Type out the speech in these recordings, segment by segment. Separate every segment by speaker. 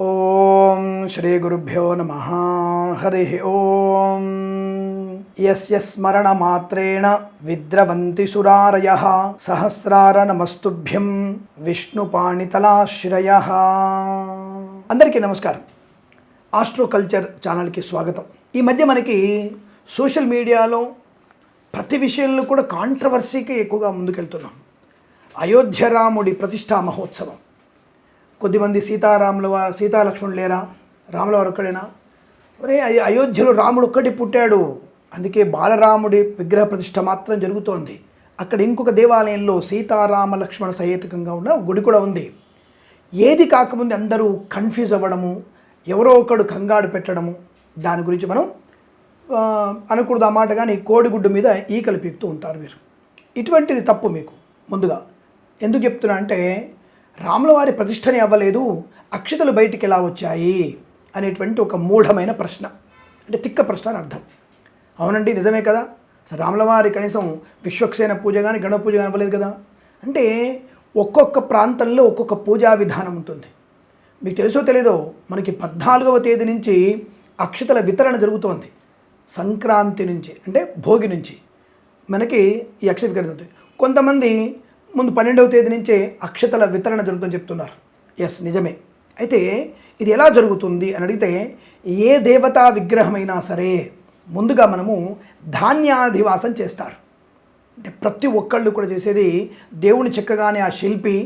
Speaker 1: ఓం శ్రీ గురుభ్యో నమ. హరి ఓం. యస్య స్మరణమాత్రేణ విద్రవంతి సురారయ. సహస్రార నమస్తుభ్యం విష్ణుపాణితలాశ్రయ అందరికీ నమస్కారం. ఆస్ట్రో కల్చర్ ఛానల్కి స్వాగతం. ఈ మధ్య మనకి సోషల్ మీడియాలో ప్రతి విషయంలో కూడా కాంట్రవర్సీకి ఎక్కువగా ముందుకెళ్తున్నాం. అయోధ్య రాముడి ప్రతిష్టా మహోత్సవం. కొద్దిమంది సీతారాముల వారు సీతాలక్ష్మణులు లేరా? రాముల వారు ఒక్కడేనా? ఒరే అయోధ్యలో రాముడు ఒక్కటి పుట్టాడు. అందుకే బాలరాముడి విగ్రహ ప్రతిష్ట మాత్రం జరుగుతోంది. అక్కడ ఇంకొక దేవాలయంలో సీతారామ లక్ష్మణ సహేతకంగా ఉన్న గుడి కూడా ఉంది. ఏది కాకముందు అందరూ కన్ఫ్యూజ్ అవ్వడము ఎవరో ఒకడు కంగాడు పెట్టడము దాని గురించి మనం అనకూడదు ఆ మాట కానీ కోడిగుడ్డు మీద ఈకలు పీకుతూ ఉంటారు మీరు ఇటువంటిది తప్పు మీకు ముందుగా. ఎందుకు చెప్తున్నా అంటే రాముల వారి ప్రతిష్టని అవ్వలేదు అక్షతలు బయటికి ఎలా వచ్చాయి అనేటువంటి ఒక మూఢమైన ప్రశ్న. అంటే తిక్క ప్రశ్న అని అర్థం. అవునండి నిజమే కదా? రాములవారి రాముల వారి కనీసం విశ్వక్సేన పూజ కానీ గణ పూజ కానీ అవ్వలేదు కదా? అంటే ఒక్కొక్క ప్రాంతంలో ఒక్కొక్క పూజా విధానం ఉంటుంది. మీకు తెలుసో తెలీదో మనకి పద్నాలుగవ తేదీ నుంచి అక్షతల వితరణ జరుగుతోంది. సంక్రాంతి నుంచి అంటే భోగి నుంచి. మనకి ఈ అక్షత వితరణ కొంతమంది ముందు పన్నెండవ తేదీ నుంచే అక్షతల వితరణ జరుగుతుందని చెప్తున్నారు. ఎస్ నిజమే. అయితే ఇది ఎలా జరుగుతుంది అని అడిగితే ఏ దేవతా విగ్రహమైనా సరే ముందుగా మనము ధాన్యాధివాసం చేస్తారు. అంటే ప్రతి ఒక్కళ్ళు కూడా చేసేది దేవుని చెక్కగానే ఆ శిల్పి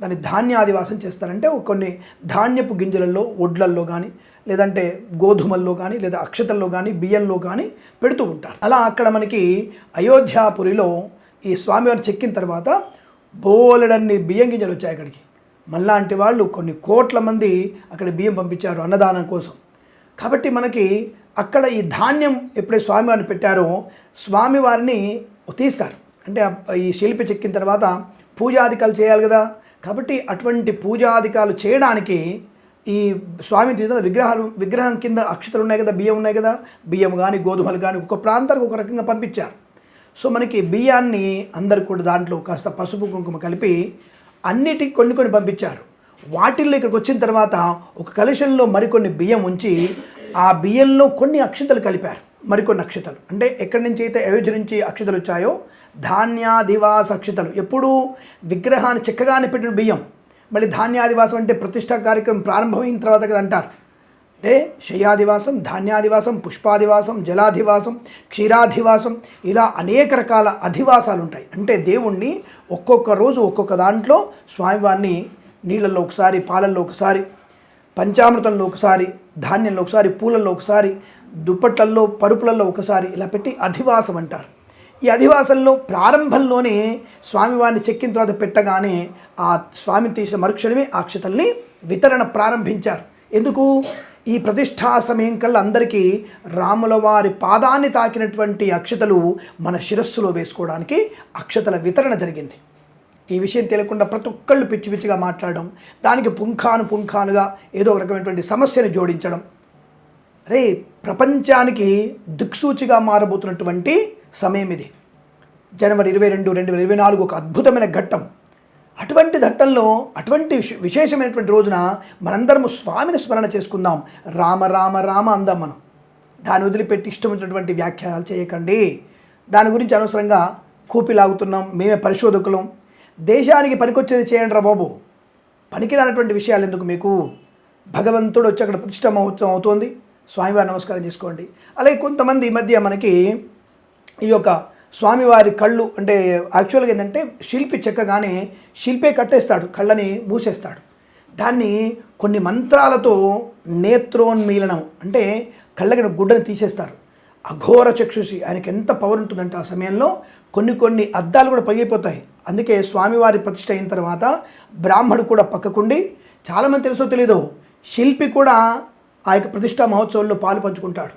Speaker 1: దాన్ని ధాన్యాదివాసం చేస్తారంటే కొన్ని ధాన్యపు గింజలలో ఒడ్లల్లో కానీ లేదంటే గోధుమల్లో కానీ లేదా అక్షతల్లో కానీ బియ్యంలో కానీ పెడుతూ ఉంటారు. అలా అక్కడ మనకి అయోధ్యాపురిలో ఈ స్వామివారిని చెక్కిన తర్వాత బోలెడన్ని బియ్యం గింజలు వచ్చాయి అక్కడికి. మళ్ళాంటి వాళ్ళు కొన్ని కోట్ల మంది అక్కడ బియ్యం పంపించారు అన్నదానం కోసం. కాబట్టి మనకి అక్కడ ఈ ధాన్యం ఎప్పుడైతే స్వామివారిని పెట్టారో స్వామివారిని తీస్తారు. అంటే ఈ శిల్పి చెక్కిన తర్వాత పూజాధికాలు చేయాలి కదా. కాబట్టి అటువంటి పూజాధికాలు చేయడానికి ఈ స్వామి తీసిన విగ్రహాలు విగ్రహం కింద అక్షతలు ఉన్నాయి కదా బియ్యం ఉన్నాయి కదా. బియ్యం కానీ గోధుమలు కానీ ఒక ప్రాంతానికి ఒక రకంగా పంపించారు. సో మనకి బియ్యాన్ని అందరు కూడా దాంట్లో కాస్త పసుపు కుంకుమ కలిపి అన్నిటికి కొన్ని కొన్ని పంపించారు. వాటిల్లో ఇక్కడికి వచ్చిన తర్వాత ఒక కలుషంలో మరికొన్ని బియ్యం ఉంచి ఆ బియ్యంలో కొన్ని అక్షతలు కలిపారు. మరికొన్ని అక్షతలు. అంటే ఎక్కడి నుంచి అయితే అయోధ్య నుంచి అక్షతలు వచ్చాయో ధాన్యాదివాస అక్షతలు. ఎప్పుడూ విగ్రహాన్ని చిక్కగానే పెట్టిన బియ్యం. మళ్ళీ ధాన్యాదివాసం అంటే ప్రతిష్టా కార్యక్రమం ప్రారంభమైన తర్వాత కదా అంటారు. అంటే శయ్యాదివాసం ధాన్యాదివాసం పుష్పాదివాసం జలాధివాసం క్షీరాధివాసం ఇలా అనేక రకాల అధివాసాలు ఉంటాయి అంటే దేవుణ్ణి ఒక్కొక్క రోజు ఒక్కొక్క దాంట్లో స్వామివారిని నీళ్ళల్లో ఒకసారి పాలల్లో ఒకసారి పంచామృతంలో ఒకసారి ధాన్యంలో ఒకసారి పూలల్లో ఒకసారి దుప్పట్లల్లో పరుపులలో ఒకసారి ఇలా పెట్టి అధివాసం అంటారు. ఈ అధివాసంలో ప్రారంభంలోనే స్వామివారిని చెక్కిన తర్వాత పెట్టగానే ఆ స్వామిని తీసిన మరుక్షణమే ఆ క్షతల్ని వితరణ ప్రారంభించారు. ఎందుకు? ఈ ప్రతిష్టా సమయం కల్లా అందరికీ రాముల వారి పాదాన్ని తాకినటువంటి అక్షతలు మన శిరస్సులో వేసుకోవడానికి అక్షతల వితరణ జరిగింది. ఈ విషయం తెలియకుండా ప్రతి ఒక్కళ్ళు పిచ్చి పిచ్చిగా మాట్లాడడం దానికి పుంఖాను పుంఖానుగా ఏదో ఒక రకమైనటువంటి సమస్యను జోడించడం. రే ప్రపంచానికి దిక్సూచిగా మారబోతున్నటువంటి సమయం ఇది. జనవరి ఇరవై రెండు రెండు వేల ఇరవై నాలుగు ఒక అద్భుతమైన ఘట్టం. అటువంటి ఘట్టంలో అటువంటి విశే- విశేషమైనటువంటి రోజున మనందరము స్వామిని స్మరణ చేసుకుందాం. రామ రామ రామ అందాం మనం దాన్ని వదిలిపెట్టి ఇష్టం వచ్చినటువంటి వ్యాఖ్యానాలు చేయకండి. దాని గురించి అనవసరంగా కూపిలాగుతున్నాం. మేమే పరిశోధకులం. దేశానికి పనికొచ్చేది చేయండి రా బాబు. పనికిరానటువంటి విషయాలు ఎందుకు మీకు? భగవంతుడు వచ్చి అక్కడ ప్రతిష్ట మహోత్సవం అవుతోంది. స్వామివారి నమస్కారం చేసుకోండి. అలాగే కొంతమంది ఈ మధ్య మనకి ఈ యొక్క స్వామివారి కళ్ళు అంటే యాక్చువల్గా ఏంటంటే శిల్పి చెక్కగానే శిల్పే కట్టేస్తాడు కళ్ళని మూసేస్తాడు. దాన్ని కొన్ని మంత్రాలతో నేత్రోన్మీలనం అంటే కళ్ళకి గుడ్డను తీసేస్తారు. అఘోర చక్షుషి ఆయనకి ఎంత పవర్ ఉంటుందంటే ఆ సమయంలో కొన్ని కొన్ని అద్దాలు కూడా పగిలిపోతాయి. అందుకే స్వామివారి ప్రతిష్ట అయిన తర్వాత బ్రాహ్మడు కూడా పక్కకుండి చాలామంది తెలుసో తెలీదు శిల్పి కూడా ఆ యొక్క ప్రతిష్టా మహోత్సవంలో పాలు పంచుకుంటాడు.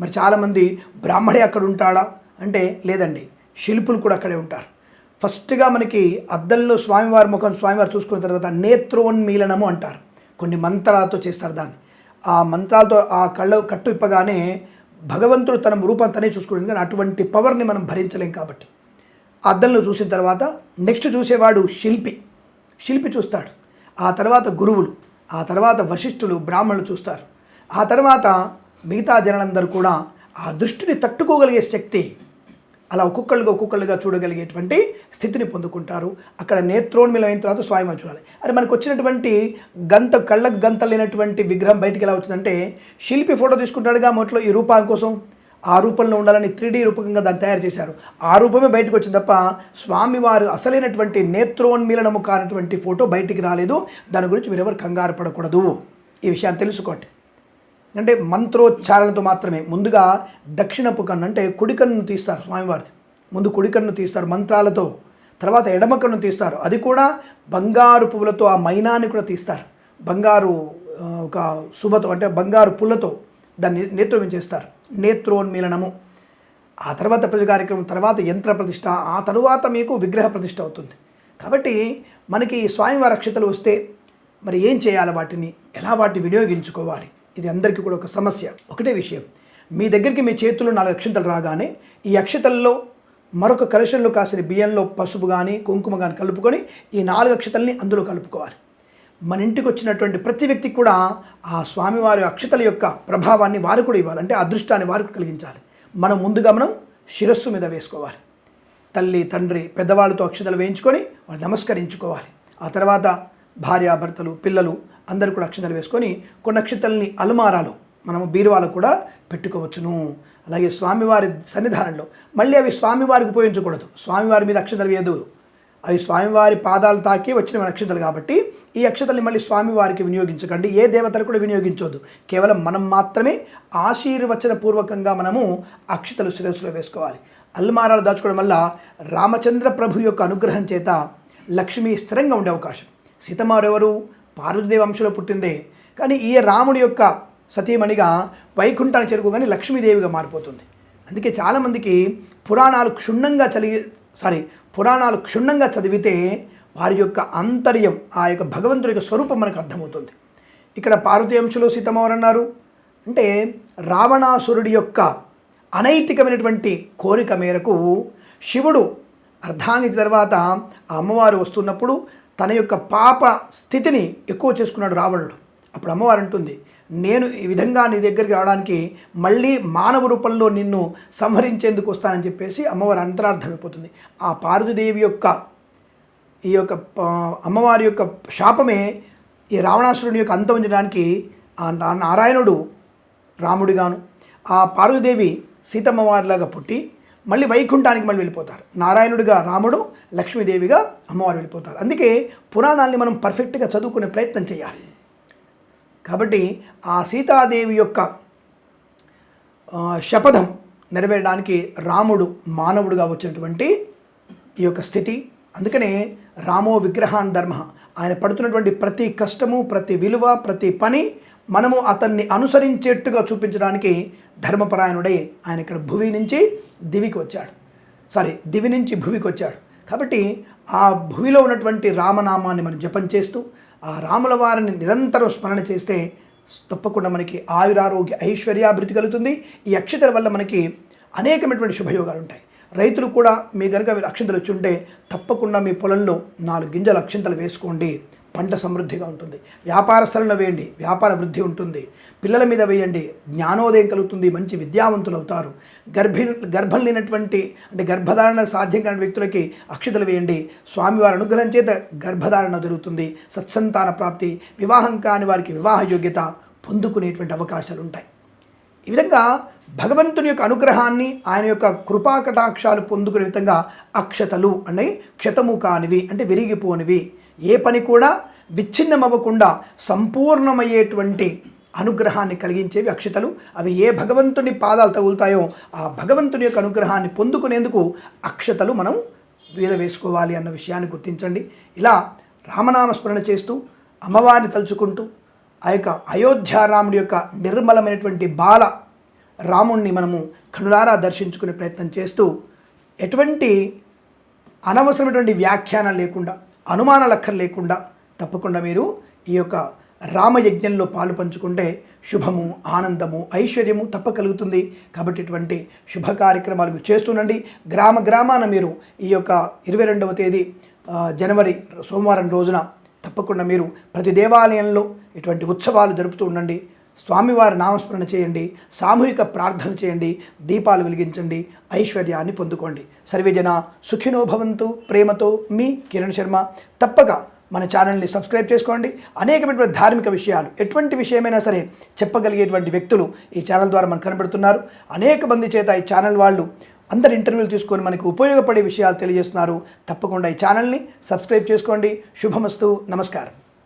Speaker 1: మరి చాలామంది బ్రాహ్మడే అక్కడ ఉంటాడా? అంటే లేదండి శిల్పులు కూడా అక్కడే ఉంటారు. ఫస్ట్గా మనకి అద్దంలో స్వామివారి ముఖం స్వామివారు చూసుకున్న తర్వాత నేత్రోన్మీలనము అంటారు. కొన్ని మంత్రాలతో చేస్తారు దాన్ని. ఆ మంత్రాలతో ఆ కళ్ళ కట్టు ఇప్పగానే భగవంతుడు తన రూపం తనే చూసుకుంటుంది కానీ అటువంటి పవర్ని మనం భరించలేం కాబట్టి. అద్దంలో చూసిన తర్వాత నెక్స్ట్ చూసేవాడు శిల్పి. శిల్పి చూస్తాడు. ఆ తర్వాత గురువులు ఆ తర్వాత వశిష్ఠులు బ్రాహ్మణులు చూస్తారు. ఆ తర్వాత మిగతా జనులందరూ కూడా ఆ దృష్టిని తట్టుకోగలిగే శక్తి అలా ఒక్కొక్కళ్ళుగా ఒక్కొక్కళ్ళుగా చూడగలిగేటువంటి స్థితిని పొందుకుంటారు. అక్కడ నేత్రోన్మిలం అయిన తర్వాత స్వామి చూడాలి. అరే మనకు వచ్చినటువంటి గంత కళ్ళకు గంత లేనటువంటి విగ్రహం బయటికి ఎలా వచ్చిందంటే శిల్పి ఫోటో తీసుకుంటాడుగా మొదట్లో ఈ రూపాం కోసం. ఆ రూపంలో ఉండాలని త్రీడీ రూపకంగా దాన్ని తయారు చేశారు. ఆ రూపమే బయటకు వచ్చింది తప్ప స్వామివారు అసలైనటువంటి నేత్రోన్మీలనము కానటువంటి ఫోటో బయటికి రాలేదు. దాని గురించి మీరు ఎవరు కంగారు పడకూడదు. ఈ విషయాన్ని తెలుసుకోండి. అంటే మంత్రోచ్చారణతో మాత్రమే. ముందుగా దక్షిణపు కన్ను అంటే కుడికన్ను తీస్తారు స్వామివారిది. ముందు కుడికన్ను తీస్తారు మంత్రాలతో. తర్వాత ఎడమ కన్ను తీస్తారు. అది కూడా బంగారు పువ్వులతో ఆ మైనాన్ని కూడా తీస్తారు. బంగారు ఒక శుభతో అంటే బంగారు పుల్లతో దాన్ని నేత్రోమం చేస్తారు. నేత్రోన్మీలనము ఆ తర్వాత ప్రతి కార్యక్రమం తర్వాత యంత్ర ప్రతిష్ట ఆ తరువాత మీకు విగ్రహ ప్రతిష్ట అవుతుంది. కాబట్టి మనకి స్వామివారి అక్షతలు వస్తే మరి ఏం చేయాలి వాటిని? ఎలా వాటిని వినియోగించుకోవాలి? ఇది అందరికీ కూడా ఒక సమస్య. ఒకటే విషయం. మీ దగ్గరికి మీ చేతుల్లో నాలుగు అక్షంతలు రాగానే ఈ అక్షతల్లో మరొక కలశంలో కాసిన బియ్యంలో పసుపు కానీ కుంకుమ కానీ కలుపుకొని ఈ నాలుగు అక్షతల్ని అందులో కలుపుకోవాలి. మన ఇంటికి వచ్చినటువంటి ప్రతి వ్యక్తికి కూడా ఆ స్వామివారి అక్షతల యొక్క ప్రభావాన్ని వారు కూడా ఇవ్వాలంటే అదృష్టాన్ని వారికి కలిగించాలి. మనం ముందుగా మనం శిరస్సు మీద వేసుకోవాలి. తల్లి తండ్రి పెద్దవాళ్ళతో అక్షతలు వేయించుకొని వాళ్ళు నమస్కరించుకోవాలి. ఆ తర్వాత భార్యాభర్తలు పిల్లలు అందరూ కూడా అక్షతలు వేసుకొని కొన్ని అక్షతల్ని అలమారాలు మనము బీరువాలో కూడా పెట్టుకోవచ్చును. అలాగే స్వామివారి సన్నిధానంలో మళ్ళీ అవి స్వామివారికి ఉపయోగించకూడదు. స్వామివారి మీద అక్షతలు వేయదు. అవి స్వామివారి పాదాలు తాకి వచ్చిన అక్షతలు కాబట్టి ఈ అక్షతల్ని మళ్ళీ స్వామివారికి వినియోగించకండి. ఏ దేవతలు కూడా వినియోగించవద్దు కేవలం మనం మాత్రమే ఆశీర్వచన పూర్వకంగా మనము అక్షతలు శిరస్సులో వేసుకోవాలి. అల్మారాలు దాచుకోవడం వల్ల రామచంద్ర ప్రభు యొక్క అనుగ్రహం చేత లక్ష్మి స్థిరంగా ఉండే అవకాశం. సీతమారు ఎవరు? పార్వతీదేవి వంశంలో పుట్టిందే. కానీ ఈ రాముడి యొక్క సతీమణిగా వైకుంఠాన్ని చేరుకోగానే లక్ష్మీదేవిగా మారిపోతుంది. అందుకే చాలామందికి పురాణాలు క్షుణ్ణంగా చదివి సారీ పురాణాలు క్షుణ్ణంగా చదివితే వారి యొక్క అంతర్యం ఆ యొక్క భగవంతుడి యొక్క స్వరూపం మనకు అర్థమవుతుంది. ఇక్కడ పార్వతీ అంశులు సీతమ్మవారు అన్నారు అంటే రావణాసురుడి యొక్క అనైతికమైనటువంటి కోరిక మేరకు శివుడు అర్ధాంగి తర్వాత ఆ అమ్మవారు వస్తున్నప్పుడు తన యొక్క పాప స్థితిని ఎక్కువ చేసుకున్నాడు రావణుడు. అప్పుడు అమ్మవారు అంటుంది నేను ఈ విధంగా నీ దగ్గరికి రావడానికి మళ్ళీ మానవ రూపంలో నిన్ను సంహరించేందుకు వస్తానని చెప్పేసి అమ్మవారి అంతరార్థమైపోతుంది ఆ పార్వతీదేవి యొక్క ఈ యొక్క అమ్మవారి యొక్క శాపమే ఈ రావణాసురుని యొక్క అంతమించడానికి ఆ నా- నారాయణుడు రాముడిగాను. ఆ పార్వతీదేవి సీతమ్మవారిలాగా పుట్టి మళ్ళీ వైకుంఠానికి మళ్ళీ వెళ్ళిపోతారు. నారాయణుడిగా రాముడు లక్ష్మీదేవిగా అమ్మవారు వెళ్ళిపోతారు. అందుకే పురాణాల్ని మనం పర్ఫెక్ట్గా చదువుకునే ప్రయత్నం చేయాలి. కాబట్టి ఆ సీతాదేవి యొక్క శపథం నెరవేరడానికి రాముడు మానవుడుగా వచ్చినటువంటి ఈ యొక్క స్థితి. అందుకనే రామో విగ్రహాన్ ధర్మ ఆయన పడుతున్నటువంటి ప్రతి కష్టము ప్రతి విలువ ప్రతి పని మనము అతన్ని అనుసరించేట్టుగా చూపించడానికి ధర్మపరాయణుడై ఆయన ఇక్కడ భువి నుంచి దివికి వచ్చాడు. సారీ దివి నుంచి భువికి వచ్చాడు. కాబట్టి ఆ భువిలో ఉన్నటువంటి రామనామాన్ని మనం జపం చేస్తూ ఆ రాముల వారిని నిరంతరం స్మరణ చేస్తే తప్పకుండా మనకి ఆయురారోగ్య ఐశ్వర్యాభివృద్ధి కలుగుతుంది. ఈ అక్షతల వల్ల మనకి అనేకమైనటువంటి శుభయోగాలు ఉంటాయి. రైతులు కూడా మీ కనుక మీరు అక్షంతలు వచ్చి ఉంటే తప్పకుండా మీ పొలంలో నాలుగు గింజలు అక్షంతలు వేసుకోండి. పంట సమృద్ధిగా ఉంటుంది. వ్యాపార స్థలంలో వేయండి వ్యాపార వృద్ధి ఉంటుంది. పిల్లల మీద వేయండి జ్ఞానోదయం కలుగుతుంది మంచి విద్యావంతులు అవుతారు. గర్భి గర్భం లేనటువంటి అంటే గర్భధారణ సాధ్యం కాని వ్యక్తులకి అక్షతలు వేయండి. స్వామివారి అనుగ్రహం చేత గర్భధారణ జరుగుతుంది. సత్సంతాన ప్రాప్తి వివాహం కాని వారికి వివాహ యోగ్యత పొందుకునేటువంటి అవకాశాలు ఉంటాయి. ఈ విధంగా భగవంతుని యొక్క అనుగ్రహాన్ని ఆయన యొక్క కృపాకటాక్షాలు పొందుకునే విధంగా అక్షతలు అనేవి క్షతము కానివి అంటే విరిగిపోనివి ఏ పని కూడా విచ్ఛిన్నమవ్వకుండా సంపూర్ణమయ్యేటువంటి అనుగ్రహాన్ని కలిగించేవి అక్షతలు. అవి ఏ భగవంతుని పాదాలు తగులుతాయో ఆ భగవంతుని యొక్క అనుగ్రహాన్ని పొందుకునేందుకు అక్షతలు మనం వీల వేసుకోవాలి అన్న విషయాన్ని గుర్తించండి. ఇలా రామనామ స్మరణ చేస్తూ అమ్మవారిని తలుచుకుంటూ ఆ యొక్క అయోధ్యారాముడి యొక్క నిర్మలమైనటువంటి బాల రాముణ్ణి మనము కనులారా దర్శించుకునే ప్రయత్నం చేస్తూ ఎటువంటి అనవసరమైనటువంటి వ్యాఖ్యానం లేకుండా అనుమానాలు లేకుండా తప్పకుండా మీరు ఈ యొక్క రామయజ్ఞంలో పాలు పంచుకుంటే శుభము ఆనందము ఐశ్వర్యము తప్ప కలుగుతుంది కాబట్టి ఇటువంటి శుభ కార్యక్రమాలు మీరు చేస్తుండండి. గ్రామ గ్రామాన మీరు ఈ యొక్క ఇరవై రెండవ తేదీ జనవరి సోమవారం రోజున తప్పకుండా మీరు ప్రతి దేవాలయంలో ఇటువంటి ఉత్సవాలు జరుపుతూ ఉండండి. స్వామివారి నామస్మరణ చేయండి సామూహిక ప్రార్థన చేయండి దీపాలు వెలిగించండి ఐశ్వర్యాన్ని పొందుకోండి. సర్వేజన సుఖినో భవంతు ప్రేమతో మీ కిరణ్ శర్మ. తప్పక మన ఛానల్ని సబ్స్క్రైబ్ చేసుకోండి. అనేకమైనటువంటి ధార్మిక విషయాలు ఎటువంటి విషయమైనా సరే చెప్పగలిగేటువంటి వ్యక్తులు ఈ ఛానల్ ద్వారా మనకు కనబడుతున్నారు. అనేక మంది చేత ఈ ఛానల్ వాళ్ళు అందరు ఇంటర్వ్యూలు తీసుకొని మనకు ఉపయోగపడే విషయాలు తెలియజేస్తున్నారు. తప్పకుండా ఈ ఛానల్ని సబ్స్క్రైబ్ చేసుకోండి. శుభమస్తు. నమస్కారం.